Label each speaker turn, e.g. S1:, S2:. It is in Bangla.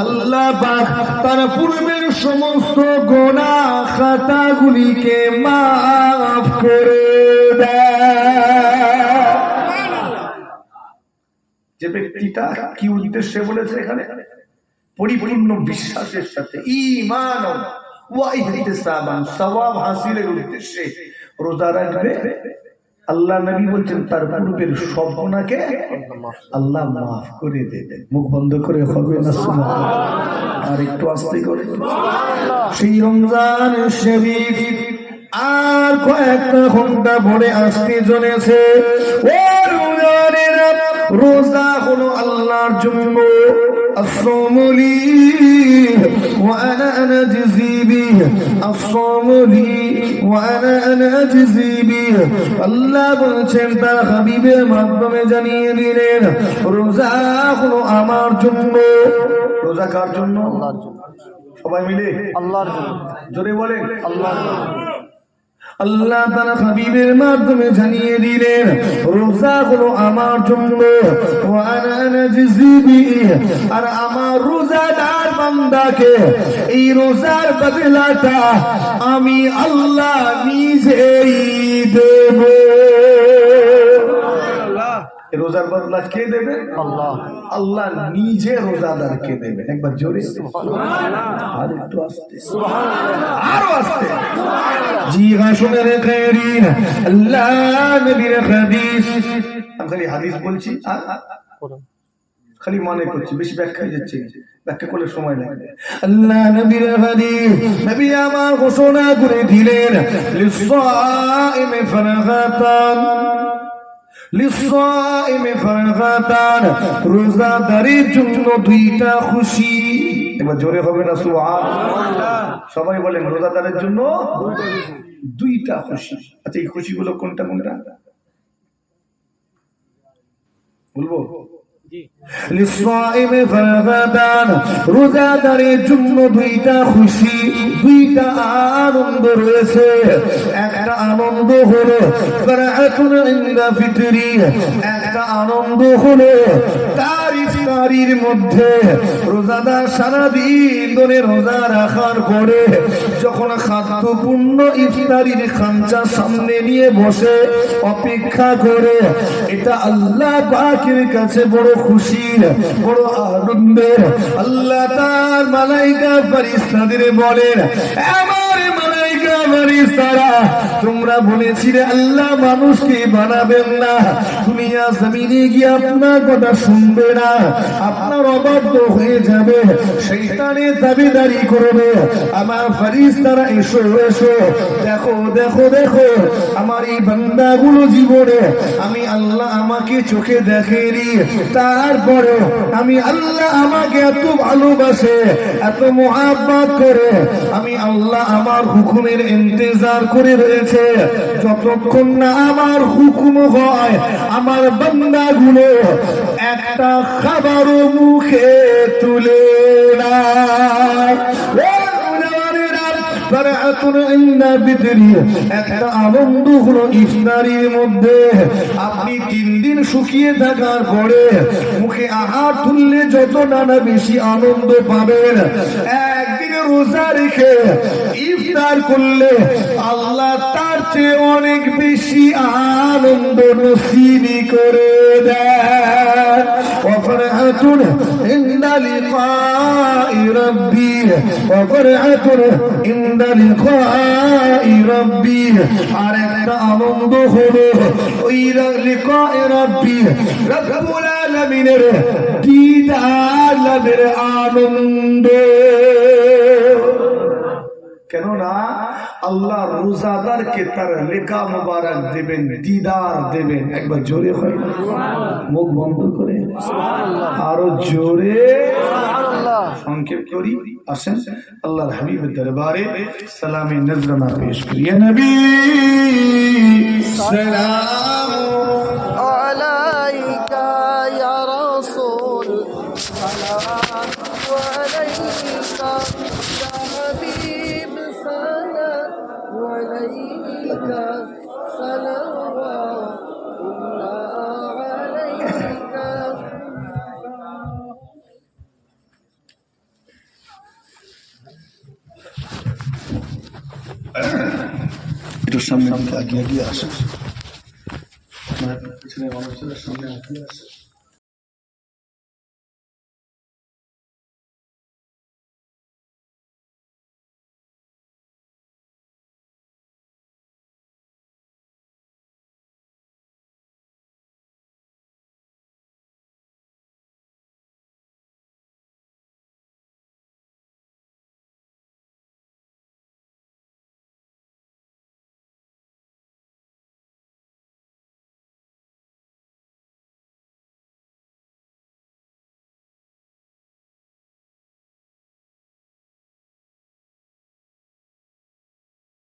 S1: আল্লাহ তার পূর্বের সমস্ত গোনা খাতাগুলিকে মাফ করে যে ব্যক্তিটা কি উদ্দেশ্যে বলেছে এখানে? পরিপূর্ণ বিশ্বাসের সাথে ইমান সওয়াব হাসিলের উদ্দেশ্যে রোজা রাখবে। আল্লাহ নবী বলছেন, তার পূর্বের সব গুণাকে আল্লাহ মাফ করে দেবেন। মুখ বন্ধ করে হবে না আর একটু আস্তে করে। সেই রমজান আর কয়েকটা ঘণ্টা ভরে আসতে ও রোজা হলো আল্লাহর জন্য। الصوم لي وأنا أنا أجزي به الصوم لي وأنا أنا أجزي به আল্লাহ বলছেন তার হাবিবের মাধ্যমে জানিয়ে দিলেন রোজা হলো আমার জন্য রোজা কার জন্য সবাই মিলে
S2: আল্লাহর জন্য
S1: জোরে বলে
S2: আল্লাহর জন্য
S1: আল্লাহ তারা হাবিবের মাধ্যমে জানিয়ে দিলেন রোজা হলো আমার জন্য। আর আমার রোজাদার বান্দাকে এই রোজার বদলাটা আমি আল্লাহ নিজেই দেব রোজার বদলা কে দেবে?
S2: আল্লাহ।
S1: আল্লাহ নিজে রোজাদারকে দেবেন? একবার জোরে। আর একটু আসতে। আরও আসতে। জি হ্যাঁ আল্লাহ নবীর হাদিস। আমি খালি হাদিস বলছি আর খালি মনে করছি বেশি ব্যাখ্যা যাচ্ছে ব্যাখ্যা করলে সময় লাগবে আল্লাহ নবীর হাদিস। নবী আমার ঘোষণা করে দিলেন লিসাইমে ফারহাতান। দুইটা খুশি এবার জোরে হবে না, সুবহানাল্লাহ। সবাই বলেন রোজাদারের জন্য দুইটা খুশি। আচ্ছা এই খুশিগুলো কোনটা কোনটা বলব? রোজাদারের জন্য দুইটা খুশি দুইটা আনন্দ রয়েছে। একটা আনন্দ হলো একটা আনন্দ হলো তার ইফতারির মধ্যে রোজাদার সারাদিন ধরে রোজা রাখার পরে যখন খাদ্যপূর্ণ ইফতারির খাঞ্চা সামনে নিয়ে বসে অপেক্ষা করে, এটা আল্লাহ পাকের কাছে বড় খুশি বড় আনন্দের। আল্লাহ তার মালাইকা ফারিস্তাদের বলেন আমার তোমরা বলেছিলে আল্লাহ, মানুষকে বানাবেন না। জমিনে গিয়ে আপনার কথা শুনবে না। আপনার অবাধ্য হয়ে যাবে। সেইখানে দাবিদারি করবে। আমার ফারিস্তারা এসো এসো। দেখো দেখো দেখো। আমার এই বান্দাগুলো জীবনে আমি আল্লাহ আমাকে চোখে দেখেনি। তারপরে আমি আল্লাহ আমাকে এত ভালোবাসে, এত মোহাব্বত করে, আমি আল্লাহ আমার হুকুমের ইন্তজার করে রয়েছে। যতক্ষণ না আমার হুকুম হয়, আমার বান্দাগুলো একটা খাবারও মুখে তুলে না আপনি তিন দিন শুকিয়ে থাকার পরে মুখে আহার তুললে যত নানা বেশি আনন্দ পাবেন। একদিন রোজা রেখে ইফতার করলে আল্লাহ তার চেয়ে অনেক বেশি আনন্দ নসিবি করে দেয় অপরাহ তুলে ইন্দালি পা ربي وفرحة عند لقاء ربي আর একটা আনন্দ হলো ওই লিকায় রব্বি রব্বুল আলামিনের দিদার লাভের আনন্দ কেননা আল্লাহ রোজাদারকে তার লেখা মোবারক দেবেন, দিদার দেবেন। একবার জোরে হয়। মুখ বন্ধ করে। আরও জোরে। সংক্ষেপ করি। আসেন। আল্লাহর হাবিবের দরবারে সালামে নজরানা পেশ করি। নবী, সালাম
S2: আলাইকা ইয়া
S1: একটু সামনে দিকে আগিয়ে আগিয়ে আসুন আপনার পিছনে মানুষের সামনে আগিয়ে আসে।